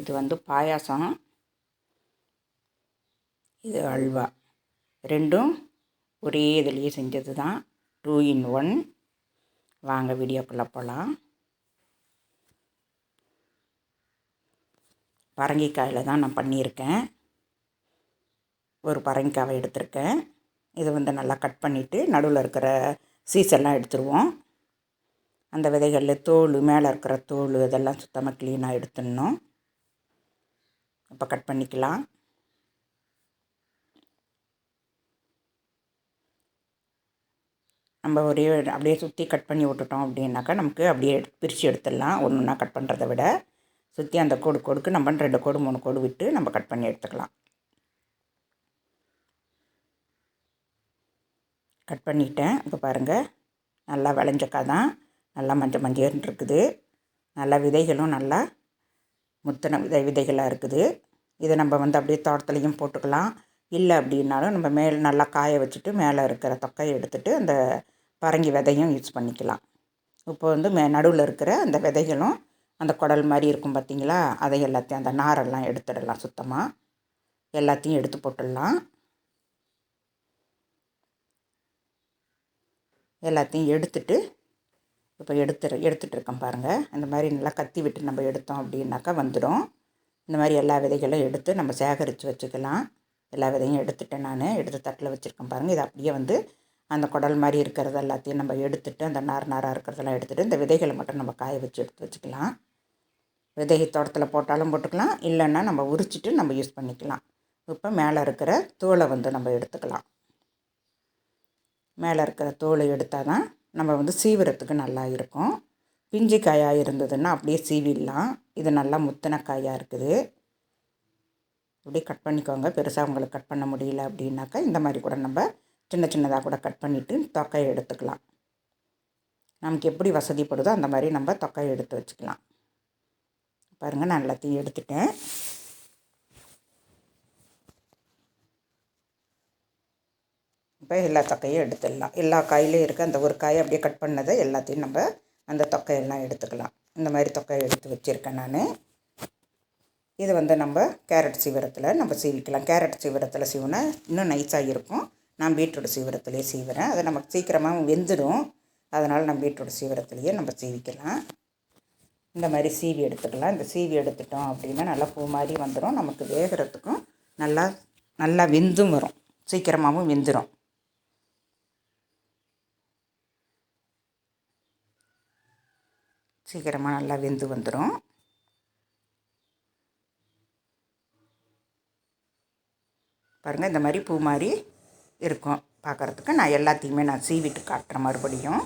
இது வந்து பாயாசம். இது அல்வா. ரெண்டும் ஒரே இதுலேயே செஞ்சது தான் டூ இன் ஒன். வாங்க வீடியோக்குள்ளே போகலாம் பரங்கிக்காயில் தான் நான் பண்ணியிருக்கேன். ஒரு பரங்கிக்காவை எடுத்திருக்கேன். இதை வந்து நல்லா கட் பண்ணிவிட்டு நடுவில் இருக்கிற சீசெல்லாம் எடுத்துருவோம். அந்த விதைகளில் தோல் மேலே இருக்கிற தோல் இதெல்லாம் சுத்தமாக க்ளீனாக எடுத்துடணும். இப்போ கட் பண்ணிக்கலாம். நம்ம ஒரே அப்படியே சுற்றி கட் பண்ணி விட்டுட்டோம் அப்படின்னாக்கா நமக்கு அப்படியே பிரித்து எடுத்துடலாம். ஒன்று ஒன்றா கட் பண்ணுறத விட. சுற்றி அந்த கோடு கோடுக்கு நம்ம ரெண்டு கோடு மூணு கோடு விட்டு நம்ம கட் பண்ணி எடுத்துக்கலாம். கட் பண்ணிட்டேன். இப்போ பாருங்கள் நல்லா விளைஞ்சக்கா தான் நல்லா மஞ்சள் மஞ்சள்னு இருக்குது. நல்லா விதைகளும் நல்லா முத்தின விதை விதைகளாக இருக்குது. இதை நம்ம வந்து அப்படியே தோட்டத்துலேயும் போட்டுக்கலாம். இல்லை அப்படின்னாலும் நம்ம மேல் நல்லா காய வச்சுட்டு மேலே இருக்கிற தொக்கையை எடுத்துகிட்டு அந்த பரங்கி விதையும் யூஸ் பண்ணிக்கலாம். இப்போ வந்து மே நடுவில் இருக்கிற அந்த விதைகளும் அந்த குடல் மாதிரி இருக்கும் பார்த்திங்களா? அதை எல்லாத்தையும் அந்த நாரெல்லாம் எடுத்துடலாம் சுத்தமாக எல்லாத்தையும் எடுத்து போட்டுடலாம். எல்லாத்தையும் எடுத்துட்டு இப்போ எடுத்து எடுத்துகிட்டு பாருங்கள் இந்த மாதிரி நல்லா கத்தி விட்டு நம்ம எடுத்தோம் அப்படின்னாக்கா வந்துடும். இந்த மாதிரி எல்லா விதைகளும் எடுத்து நம்ம சேகரித்து வச்சுக்கலாம். எல்லா விதையும் எடுத்துட்டேன் நான். எடுத்து தட்டில் வச்சுருக்கேன் பாருங்கள் இது அப்படியே வந்து அந்த குடல் மாதிரி இருக்கிறது எல்லாத்தையும் நம்ம எடுத்துகிட்டு அந்த நார் நாராக இருக்கிறதெல்லாம் எடுத்துகிட்டு இந்த விதைகளை மட்டும் நம்ம காய வச்சு எடுத்து வச்சுக்கலாம். விதை தோட்டத்தில் போட்டாலும் போட்டுக்கலாம். இல்லைன்னா நம்ம உரிச்சிட்டு நம்ம யூஸ் பண்ணிக்கலாம். இப்போ மேலே இருக்கிற தோலை வந்து நம்ம எடுத்துக்கலாம். மேலே இருக்கிற தோலை எடுத்தால் தான் நம்ம வந்து சீவிரத்துக்கு நல்லா இருக்கும். பிஞ்சு காயாக இருந்ததுன்னா அப்படியே சீவிடலாம். இது நல்லா முத்தின காயாக இருக்குது. அப்படியே கட் பண்ணிக்கோங்க. பெருசாக உங்களுக்கு கட் பண்ண முடியல அப்படின்னாக்கா இந்த மாதிரி கூட நம்ம சின்ன சின்னதாக கூட கட் பண்ணிவிட்டு தொக்கையை எடுத்துக்கலாம். நமக்கு எப்படி வசதிப்படுதோ அந்த மாதிரி நம்ம தொக்கையை எடுத்து வச்சுக்கலாம். பாருங்கள் நான் எல்லாத்தையும் எடுத்துட்டேன். இப்போ எல்லா தொக்கையும் எடுத்துடலாம். எல்லா காயிலையும் இருக்க. அந்த ஒரு காயை அப்படியே கட் பண்ணதை எல்லாத்தையும் நம்ம அந்த தொக்கையெல்லாம் எடுத்துக்கலாம். இந்த மாதிரி தொக்கையை எடுத்து வச்சுருக்கேன் நான். இது வந்து நம்ம கேரட் சீவிரத்தில் நம்ம சீவிக்கலாம். கேரட் சீவிரத்தில் சீவினா இன்னும் நைஸாக இருக்கும். நான் பீட்ரூட் சீவிரத்துலேயே சீவிறேன். அதை நமக்கு சீக்கிரமாக வெந்துடும். அதனால் நம்ம பீட்ரூட் சீவிரத்துலேயே நம்ம சீவிக்கலாம். இந்த மாதிரி சீவி எடுத்துக்கலாம். இந்த சீவி எடுத்துட்டோம் அப்படின்னா நல்லா பூ மாதிரி வந்துடும் நமக்கு வேகிறதுக்கும் நல்லா நல்லா வெந்தும் வரும். சீக்கிரமாகவும் வெந்துடும் சீக்கிரமாக நல்லா வெந்து வந்துடும் பாருங்கள் இந்த மாதிரி பூ மாதிரி இருக்கும். பார்க்குறதுக்கு நான் எல்லாத்தையுமே நான் சீவிட்டு காட்டுறேன் மறுபடியும்.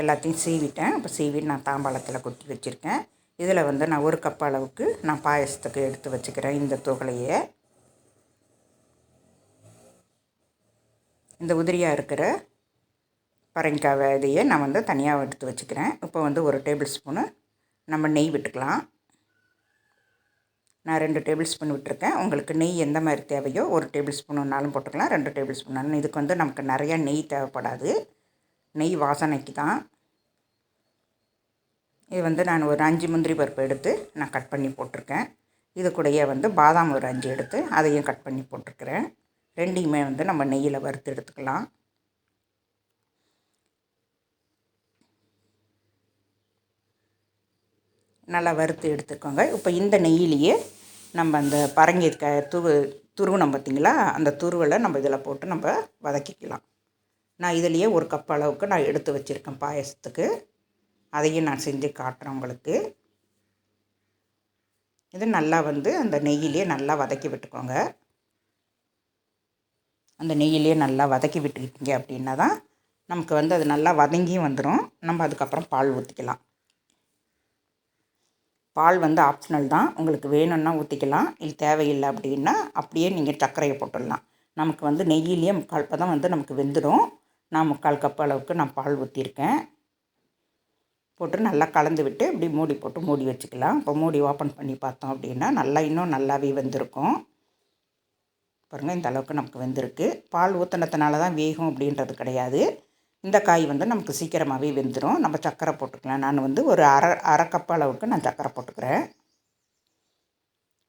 எல்லாத்தையும் சீவிட்டேன். இப்போ சீவிட்டு நான் தாம்பாளத்தில் கொட்டி வச்சுருக்கேன். இதில் வந்து நான் ஒரு கப் அளவுக்கு நான் பாயசத்துக்கு எடுத்து வச்சுக்கிறேன் இந்த துகளையே. இந்த உதிரியாக இருக்கிற பரங்கிக்காய் இதையே நான் வந்து தனியாக எடுத்து வச்சுக்கிறேன். இப்போ வந்து ஒரு டேபிள் ஸ்பூனு நம்ம நெய் விட்டுக்கலாம். நான் ரெண்டு டேபிள் ஸ்பூன் விட்டுருக்கேன். உங்களுக்கு நெய் எந்த மாதிரி தேவையோ ஒரு டேபிள் ஸ்பூனுனாலும் போட்டுக்கலாம். ரெண்டு டேபிள் ஸ்பூனாலும் இதுக்கு வந்து நமக்கு நிறையா நெய் தேவைப்படாது. நெய் வாசனைக்கு தான். இது வந்து நான் ஒரு அஞ்சு முந்திரி பருப்பு எடுத்து நான் கட் பண்ணி போட்டிருக்கேன். இது கூடயே வந்து பாதாம் ஒரு அஞ்சு எடுத்து அதையும் கட் பண்ணி போட்டிருக்கிறேன். ரெண்டையுமே வந்து நம்ம நெய்யில் வறுத்து எடுத்துக்கலாம். நல்லா வறுத்து எடுத்துக்கோங்க. இப்போ இந்த நெய்யிலேயே நம்ம அந்த பரங்கி க துரு துருவனம் பார்த்திங்களா? அந்த துருவலை நம்ம இதில் போட்டு நம்ம வதக்கிக்கலாம். நான் இதுலேயே ஒரு கப் அளவுக்கு நான் எடுத்து வச்சுருக்கேன் பாயசத்துக்கு. அதையும் நான் செஞ்சு காட்டுறேன் உங்களுக்கு. இது நல்லா வந்து அந்த நெய்யிலே நல்லா வதக்கி விட்டுக்கோங்க. அந்த நெய்யிலே நல்லா வதக்கி விட்டுக்கிட்டீங்க அப்படின்னா தான் நமக்கு வந்து அது நல்லா வதங்கியும் வந்துடும் நம்ம அதுக்கப்புறம் பால் ஊற்றிக்கலாம் பால் வந்து ஆப்ஷனல் தான். உங்களுக்கு வேணும்னா ஊற்றிக்கலாம் இல்லை தேவையில்லை அப்படின்னா அப்படியே நீங்கள் சர்க்கரையை போட்டுடலாம். நமக்கு வந்து நெய்யிலேயே முக்கால் பதம் வந்து நமக்கு வெந்துடும் நான் முக்கால் கப் அளவுக்கு நான் பால் ஊற்றிருக்கேன் போட்டு நல்லா கலந்து விட்டு இப்படி மூடி போட்டு மூடி வச்சுக்கலாம். இப்போ மூடி ஓப்பன் பண்ணி பார்த்தோம் அப்படின்னா நல்லா இன்னும் நல்லாவே வெந்திருக்கும். பாருங்கள் இந்த அளவுக்கு நமக்கு வெந்திருக்கு. பால் ஊற்றினதுனால தான் வேகும் அப்படின்றது கிடையாது. இந்த காய் வந்து நமக்கு சீக்கிரமாகவே வெந்துடும் நம்ம சர்க்கரை போட்டுக்கலாம். நான் வந்து ஒரு அரை அரை கப் அளவுக்கு நான் சர்க்கரை போட்டுக்கிறேன்.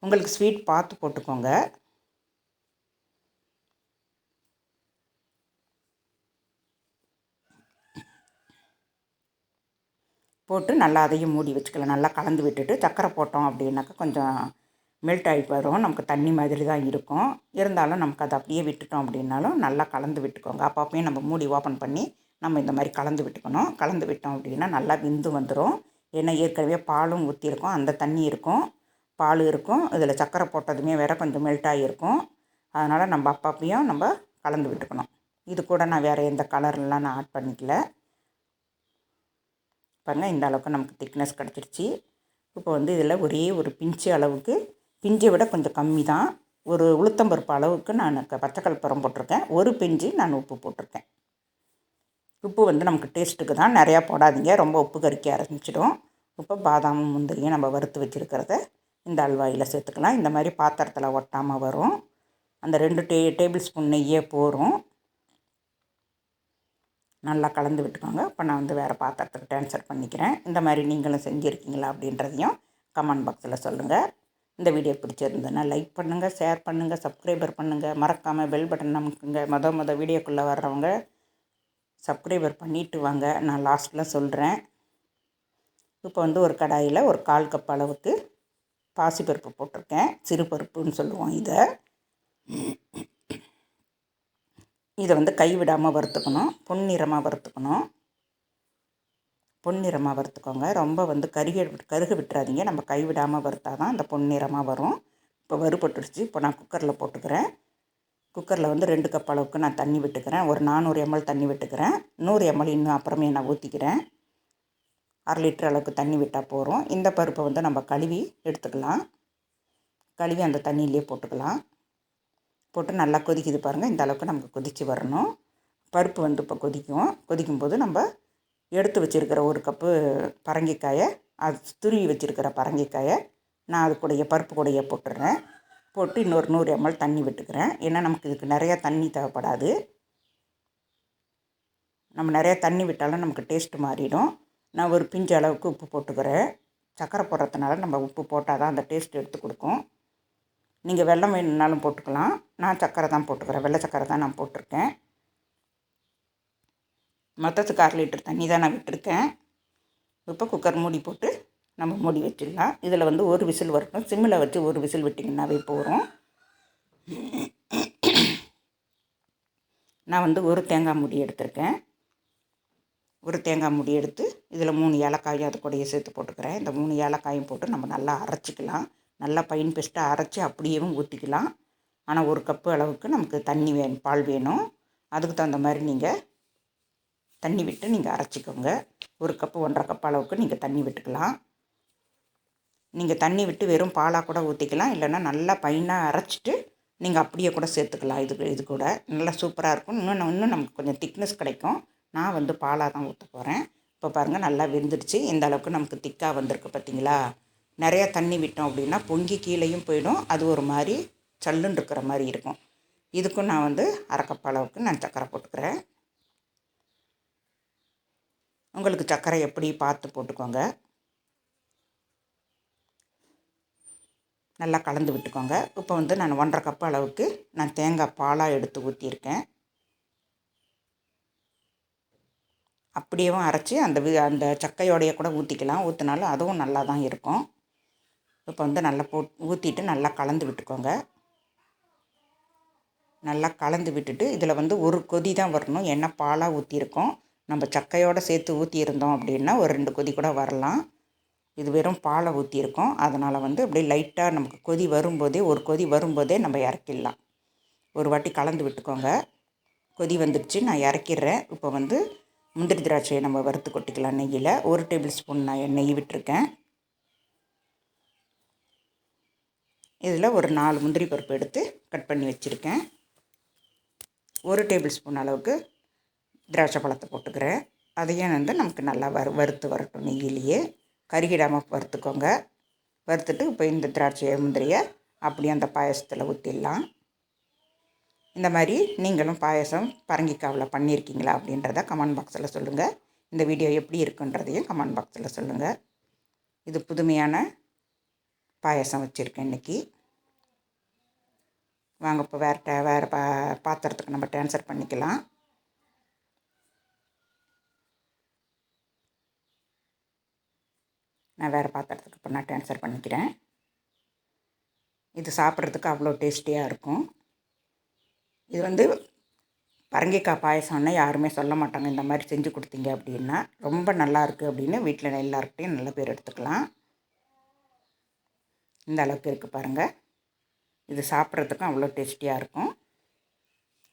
உங்களுக்கு ஸ்வீட் பார்த்து போட்டுக்கோங்க. போட்டு நல்லா அதையும் மூடி வச்சுக்கலாம். நல்லா கலந்து விட்டுட்டு சர்க்கரை போட்டோம் அப்படின்னாக்கா கொஞ்சம் மெல்ட் ஆகி வரும். நமக்கு தண்ணி மாதிரி தான் இருக்கும். இருந்தாலும் நமக்கு அதை அப்படியே விட்டுட்டோம் அப்படின்னாலும் நல்லா கலந்து விட்டுக்கோங்க. அப்பப்பையும் நம்ம மூடி ஓப்பன் பண்ணி நம்ம இந்த மாதிரி கலந்து விட்டுக்கணும். கலந்து விட்டோம் அப்படின்னா நல்லா விந்து வந்துடும் ஏன்னா ஏற்கனவே பாலும் ஊற்றிருக்கோம் அந்த தண்ணி இருக்கும். பால் இருக்கும். இதில் சர்க்கரை போட்டதுமே வேறு கொஞ்சம் மெல்ட் ஆகியிருக்கும். அதனால் நம்ம அப்பப்பையும் நம்ம கலந்து விட்டுக்கணும். இது கூட நான் வேறு எந்த கலர்லாம் நான் ஆட் பண்ணிக்கல. பாருங்கள் இந்த அளவுக்கு நமக்கு திக்னஸ் கிடச்சிருச்சு. இப்போ வந்து இதில் ஒரே ஒரு பிஞ்சு அளவுக்கு பிஞ்சை விட கொஞ்சம் கம்மி தான். ஒரு உளுத்தம்பருப்பு அளவுக்கு நான் பச்சை புறம் போட்டிருக்கேன். ஒரு பிஞ்சு நான் உப்பு போட்டிருக்கேன். உப்பு வந்து நமக்கு டேஸ்ட்டுக்கு தான் நிறையா போடாதீங்க. ரொம்ப உப்பு கறிக்க ஆரம்பிச்சிடும். இப்போ பாதாமும் முந்திரியும் நம்ம வறுத்து வச்சுருக்கிறத இந்த அல்வாயில் சேர்த்துக்கலாம். இந்த மாதிரி பாத்திரத்தில் ஒட்டாமல் வரும். அந்த ரெண்டு டே டேபிள் ஸ்பூன் நெய்யே போகும் நல்லா கலந்து விட்டுக்கோங்க. இப்போ நான் வந்து வேறு பாத்திரத்துக்கு ட்ரான்ஸ்ஃபர் பண்ணிக்கிறேன். இந்த மாதிரி நீங்களும் செஞ்சுருக்கீங்களா அப்படின்றதையும் கமெண்ட் பாக்ஸில் சொல்லுங்கள் இந்த வீடியோ பிடிச்சிருந்ததுன்னா லைக் பண்ணுங்கள் ஷேர் பண்ணுங்கள் சப்ஸ்கிரைபர் பண்ணுங்கள் மறக்காமல் பெல் பட்டன் நமக்குங்க மொதல் மொதல் வீடியோக்குள்ளே வர்றவங்க சப்ஸ்கிரைபர் பண்ணிவிட்டு வாங்க. நான் லாஸ்ட்டில் சொல்கிறேன் இப்போ வந்து ஒரு கடாயில் ஒரு கால் கப் அளவுக்கு பாசிப்பருப்பு போட்டிருக்கேன். சிறு பருப்புன்னு சொல்லுவோம் இதை. இதை வந்து கைவிடாமல் வறுத்துக்கணும். பொன்னிறமாக வறுத்துக்கணும். பொன்னிறமாக வறுத்துக்கோங்க. ரொம்ப வந்து கருக கருக விட்டுறாதீங்க. நம்ம கைவிடாமல் வறுத்தா தான் அந்த பொன்னிறமாக வரும். இப்போ வறுபட்டுருச்சு. இப்போ நான் குக்கரில் போட்டுக்கிறேன். குக்கரில் வந்து ரெண்டு கப் அளவுக்கு நான் தண்ணி விட்டுக்கிறேன். ஒரு நானூறு எம்எல் தண்ணி விட்டுக்கிறேன். நூறு எம்எல் இன்னும் அப்புறமே நான் ஊற்றிக்கிறேன் அரை லிட்டர் அளவுக்கு தண்ணி விட்டால் போகிறோம் இந்த பருப்பை வந்து நம்ம கழுவி எடுத்துக்கலாம். கழுவி அந்த தண்ணியிலே போட்டுக்கலாம். போட்டு நல்லா கொதிக்குது பாருங்கள் இந்த அளவுக்கு நமக்கு கொதித்து வரணும். பருப்பு வந்து இப்போ கொதிக்கும். கொதிக்கும்போது நம்ம எடுத்து வச்சுருக்கிற ஒரு கப்பு பரங்கிக்காயை அது துருவி வச்சுருக்கிற பரங்கிக்காயை நான் அது கூடைய பருப்பு கூடைய போட்டுடுறேன். போட்டு இன்னொரு நூறு எம்எல் தண்ணி விட்டுக்கிறேன். ஏன்னா நமக்கு இதுக்கு நிறையா தண்ணி தேவைப்படாது. நம்ம நிறையா தண்ணி விட்டாலும் நமக்கு டேஸ்ட்டு மாறிடும். நான் ஒரு பிஞ்சு அளவுக்கு உப்பு போட்டுக்கிறேன். சக்கரை போடுறதுனால நம்ம உப்பு போட்டால் தான் அந்த டேஸ்ட் எடுத்து கொடுக்கும். நீங்கள் வெள்ளம் வேணும்னாலும் போட்டுக்கலாம். நான் சக்கரை தான் போட்டுக்கிறேன். வெள்ளை சக்கரை தான் நான் போட்டிருக்கேன். மொத்தத்துக்கு அரை லிட்டர் தண்ணி தான் நான் விட்டுருக்கேன். இப்போ குக்கர் மூடி போட்டு நம்ம மூடி வச்சிடலாம். இதில் வந்து ஒரு விசில் வரட்டும். சிம்மில் வச்சு ஒரு விசில் விட்டிங்கன்னாவே போகிறோம் நான் வந்து ஒரு தேங்காய் மூடி எடுத்திருக்கேன். ஒரு தேங்காய் மூடி எடுத்து இதில் மூணு ஏலக்காயும் அது கூடயே சேர்த்து போட்டுக்கிறேன். இந்த மூணு ஏலக்காயும் போட்டு நம்ம நல்லா அரைச்சிக்கலாம். நல்லா பைன் பெஸ்ட்டாக அரைச்சி அப்படியேவும் ஊற்றிக்கலாம் ஆனால் ஒரு கப்பு அளவுக்கு நமக்கு தண்ணி வேணும் பால் வேணும். அதுக்கு தகுந்த மாதிரி நீங்கள் தண்ணி விட்டு நீங்கள் அரைச்சிக்கோங்க. ஒரு கப்பு ஒன்றரை கப் அளவுக்கு நீங்கள் தண்ணி விட்டுக்கலாம். நீங்கள் தண்ணி விட்டு வெறும் பாலாக கூட ஊற்றிக்கலாம் இல்லைன்னா நல்லா பைனாக அரைச்சிட்டு நீங்கள் அப்படியே கூட சேர்த்துக்கலாம். இது இது கூட. நல்லா சூப்பராக இருக்கும். இன்னும் இன்னும் நமக்கு கொஞ்சம் திக்னஸ் கிடைக்கும். நான் வந்து பாலாக தான் ஊற்ற போகிறேன் இப்போ பாருங்கள் நல்லா வெந்துடுச்சு. இந்த அளவுக்கு நமக்கு திக்காக வந்திருக்கு பார்த்தீங்களா நிறையா தண்ணி விட்டோம் அப்படின்னா பொங்கி கீழேயும் போயிடும். அது ஒரு மாதிரி சல்லுன்னு இருக்கிற மாதிரி இருக்கும். இதுக்கும் நான் வந்து அரைக்கப் அளவுக்கு நான் சர்க்கரை போட்டுக்கிறேன். உங்களுக்கு சர்க்கரை எப்படி பார்த்து போட்டுக்கோங்க. நல்லா கலந்து விட்டுக்கோங்க. இப்போ வந்து நான் ஒன்றரை கப் அளவுக்கு நான் தேங்காய் பாலாக எடுத்து ஊற்றியிருக்கேன் அப்படியேவும் அரைச்சி அந்த வி அந்த சக்கையோடைய கூட ஊற்றிக்கலாம் ஊற்றினாலும் அதுவும் நல்லா தான் இருக்கும். இப்போ வந்து நல்லா போட் ஊற்றிட்டு நல்லா கலந்து விட்டுக்கோங்க. நல்லா கலந்து விட்டுட்டு இதில் வந்து ஒரு கொதி தான் வரணும். என்ன பாலாக ஊற்றிருக்கோம் நம்ம சக்கையோடு சேர்த்து ஊற்றியிருந்தோம் அப்படின்னா ஒரு ரெண்டு கொதி கூட வரலாம். இது வெறும் பாலை ஊற்றியிருக்கோம் அதனால் வந்து அப்படியே லைட்டாக நமக்கு கொதி வரும்போதே ஒரு கொதி வரும்போதே நம்ம இறக்கிடலாம். ஒரு வாட்டி கலந்து விட்டுக்கோங்க. கொதி வந்துடுச்சு நான் இறக்கிடுறேன். இப்போ வந்து முந்திரி திராட்சையை நம்ம வறுத்து கொட்டிக்கலாம் நெய்யில். ஒரு டேபிள் ஸ்பூன் நான் நெய் விட்டுருக்கேன். இதில் ஒரு நாலு முந்திரி பருப்பு எடுத்து கட் பண்ணி வச்சுருக்கேன். ஒரு டேபிள் ஸ்பூன் அளவுக்கு திராட்சை பழத்தை போட்டுக்கிறேன். அதையும் வந்து நமக்கு நல்லா வறு வறுத்து வரட்டும் நெய்யிலேயே. கருகிடாமல் வறுத்துக்கோங்க. வறுத்துட்டு இப்போ இந்த திராட்சை முந்திரியை அப்படியே அந்த பாயசத்தில் ஊற்றிடலாம் இந்த மாதிரி நீங்களும் பாயசம் பரங்கிக்காவில் பண்ணியிருக்கீங்களா அப்படின்றத கமெண்ட் பாக்ஸில் சொல்லுங்கள் இந்த வீடியோ எப்படி இருக்குன்றதையும் கமெண்ட் பாக்ஸில் சொல்லுங்கள் இது புதுமையான பாயசம் வச்சுருக்கேன் இன்றைக்கி வாங்க இப்போ வேறு வேறு பா பாத்திரத்துக்கு நம்ம ட்ரான்ஸ்ஃபர் பண்ணிக்கலாம். நான் வேறு பாத்திரத்துக்கு இப்போ நான் ட்ரான்ஸ்ஃபர் பண்ணிக்கிறேன். இது சாப்பிட்றதுக்கு அவ்வளோ டேஸ்டியாக இருக்கும். இது வந்து பரங்கிக்காய் பாயசம்னா யாருமே சொல்ல மாட்டாங்க. இந்த மாதிரி செஞ்சு கொடுத்தீங்க அப்படின்னா ரொம்ப நல்லாயிருக்கு அப்படின்னு வீட்டில் எல்லாருக்கிட்டையும் நல்ல பேர் எடுத்துக்கலாம். இந்த அளவுக்கு இருக்குது பாருங்கள் இது சாப்பிட்றதுக்கும் அவ்வளோ டேஸ்டியாக இருக்கும்.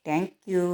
தேங்க்யூ